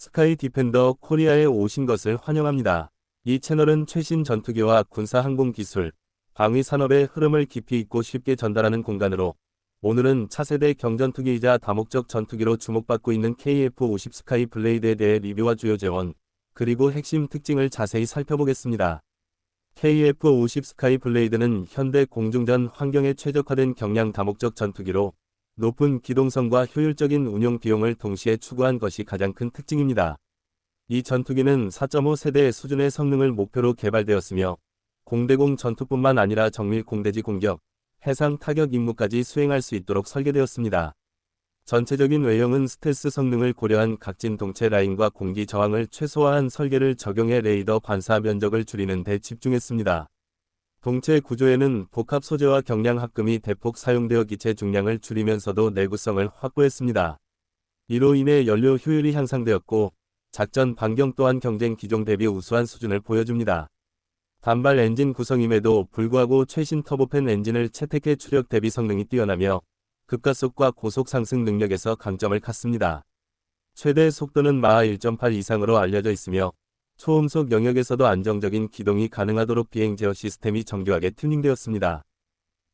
스카이 디펜더 코리아에 오신 것을 환영합니다. 이 채널은 최신 전투기와 군사 항공 기술, 방위 산업의 흐름을 깊이 있고 쉽게 전달하는 공간으로 오늘은 차세대 경전투기이자 다목적 전투기로 주목받고 있는 KF-50 스카이 블레이드에 대해 리뷰와 주요 재원, 그리고 핵심 특징을 자세히 살펴보겠습니다. KF-50 스카이 블레이드는 현대 공중전 환경에 최적화된 경량 다목적 전투기로 높은 기동성과 효율적인 운용 비용을 동시에 추구한 것이 가장 큰 특징입니다. 이 전투기는 4.5 세대 수준의 성능을 목표로 개발되었으며 공대공 전투뿐만 아니라 정밀 공대지 공격, 해상 타격 임무까지 수행할 수 있도록 설계되었습니다. 전체적인 외형은 스텔스 성능을 고려한 각진 동체 라인과 공기 저항을 최소화한 설계를 적용해 레이더 반사 면적을 줄이는 데 집중했습니다. 동체 구조에는 복합 소재와 경량 합금이 대폭 사용되어 기체 중량을 줄이면서도 내구성을 확보했습니다. 이로 인해 연료 효율이 향상되었고 작전 반경 또한 경쟁 기종 대비 우수한 수준을 보여줍니다. 단발 엔진 구성임에도 불구하고 최신 터보팬 엔진을 채택해 추력 대비 성능이 뛰어나며 급가속과 고속 상승 능력에서 강점을 갖습니다. 최대 속도는 마하 1.8 이상으로 알려져 있으며 초음속 영역에서도 안정적인 기동이 가능하도록 비행 제어 시스템이 정교하게 튜닝되었습니다.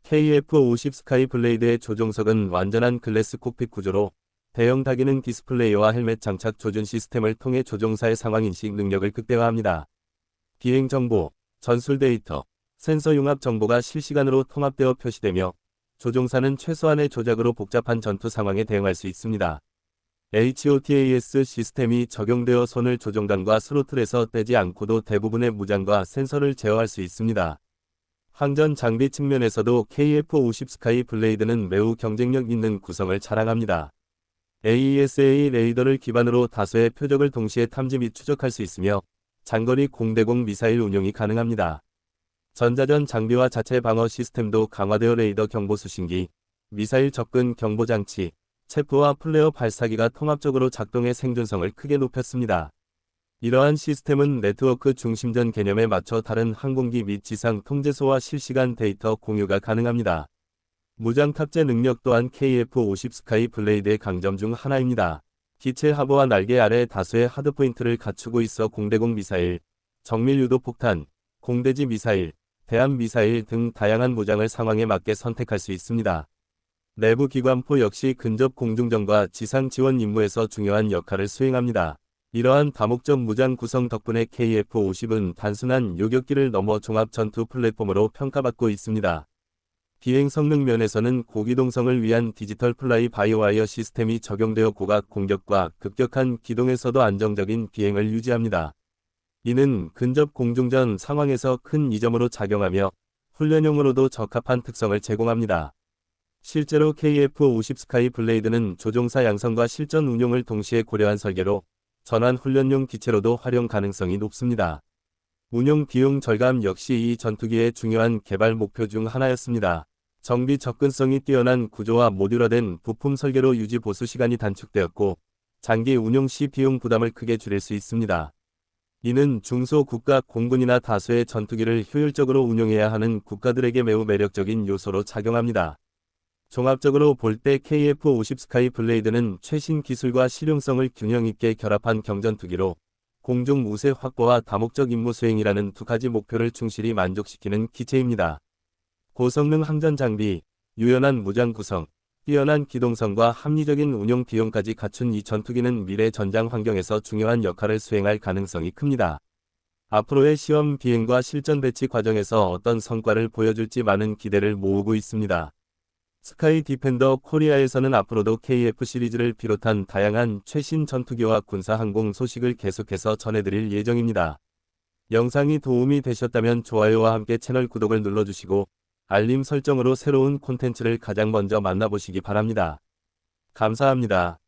KF-50 스카이 블레이드의 조종석은 완전한 글래스 콕핏 구조로 대형 다기능 디스플레이와 헬멧 장착 조준 시스템을 통해 조종사의 상황 인식 능력을 극대화합니다. 비행 정보, 전술 데이터, 센서 융합 정보가 실시간으로 통합되어 표시되며 조종사는 최소한의 조작으로 복잡한 전투 상황에 대응할 수 있습니다. HOTAS 시스템이 적용되어 손을 조종단과 스로틀에서 떼지 않고도 대부분의 무장과 센서를 제어할 수 있습니다. 항전 장비 측면에서도 KF-50 스카이 블레이드는 매우 경쟁력 있는 구성을 자랑합니다. AESA 레이더를 기반으로 다수의 표적을 동시에 탐지 및 추적할 수 있으며 장거리 공대공 미사일 운용이 가능합니다. 전자전 장비와 자체 방어 시스템도 강화되어 레이더 경보 수신기, 미사일 접근 경보 장치, 체프와 플레어 발사기가 통합적으로 작동해 생존성을 크게 높였습니다. 이러한 시스템은 네트워크 중심전 개념에 맞춰 다른 항공기 및 지상 통제소와 실시간 데이터 공유가 가능합니다. 무장 탑재 능력 또한 KF-50 스카이 블레이드의 강점 중 하나입니다. 기체 하부와 날개 아래 다수의 하드포인트를 갖추고 있어 공대공 미사일, 정밀 유도 폭탄, 공대지 미사일, 대함 미사일 등 다양한 무장을 상황에 맞게 선택할 수 있습니다. 내부 기관포 역시 근접 공중전과 지상 지원 임무에서 중요한 역할을 수행합니다. 이러한 다목적 무장 구성 덕분에 KF-50은 단순한 요격기를 넘어 종합 전투 플랫폼으로 평가받고 있습니다. 비행 성능 면에서는 고기동성을 위한 디지털 플라이 바이오와이어 시스템이 적용되어 고각 공격과 급격한 기동에서도 안정적인 비행을 유지합니다. 이는 근접 공중전 상황에서 큰 이점으로 작용하며 훈련용으로도 적합한 특성을 제공합니다. 실제로 KF-50 스카이 블레이드는 조종사 양성과 실전 운용을 동시에 고려한 설계로 전환 훈련용 기체로도 활용 가능성이 높습니다. 운용 비용 절감 역시 이 전투기의 중요한 개발 목표 중 하나였습니다. 정비 접근성이 뛰어난 구조와 모듈화된 부품 설계로 유지 보수 시간이 단축되었고 장기 운용 시 비용 부담을 크게 줄일 수 있습니다. 이는 중소 국가 공군이나 다수의 전투기를 효율적으로 운용해야 하는 국가들에게 매우 매력적인 요소로 작용합니다. 종합적으로 볼 때 KF-50 스카이 블레이드는 최신 기술과 실용성을 균형 있게 결합한 경전투기로 공중 우세 확보와 다목적 임무 수행이라는 두 가지 목표를 충실히 만족시키는 기체입니다. 고성능 항전 장비, 유연한 무장 구성, 뛰어난 기동성과 합리적인 운용 비용까지 갖춘 이 전투기는 미래 전장 환경에서 중요한 역할을 수행할 가능성이 큽니다. 앞으로의 시험 비행과 실전 배치 과정에서 어떤 성과를 보여줄지 많은 기대를 모으고 있습니다. 스카이 디펜더 코리아에서는 앞으로도 KF 시리즈를 비롯한 다양한 최신 전투기와 군사 항공 소식을 계속해서 전해드릴 예정입니다. 영상이 도움이 되셨다면 좋아요와 함께 채널 구독을 눌러주시고 알림 설정으로 새로운 콘텐츠를 가장 먼저 만나보시기 바랍니다. 감사합니다.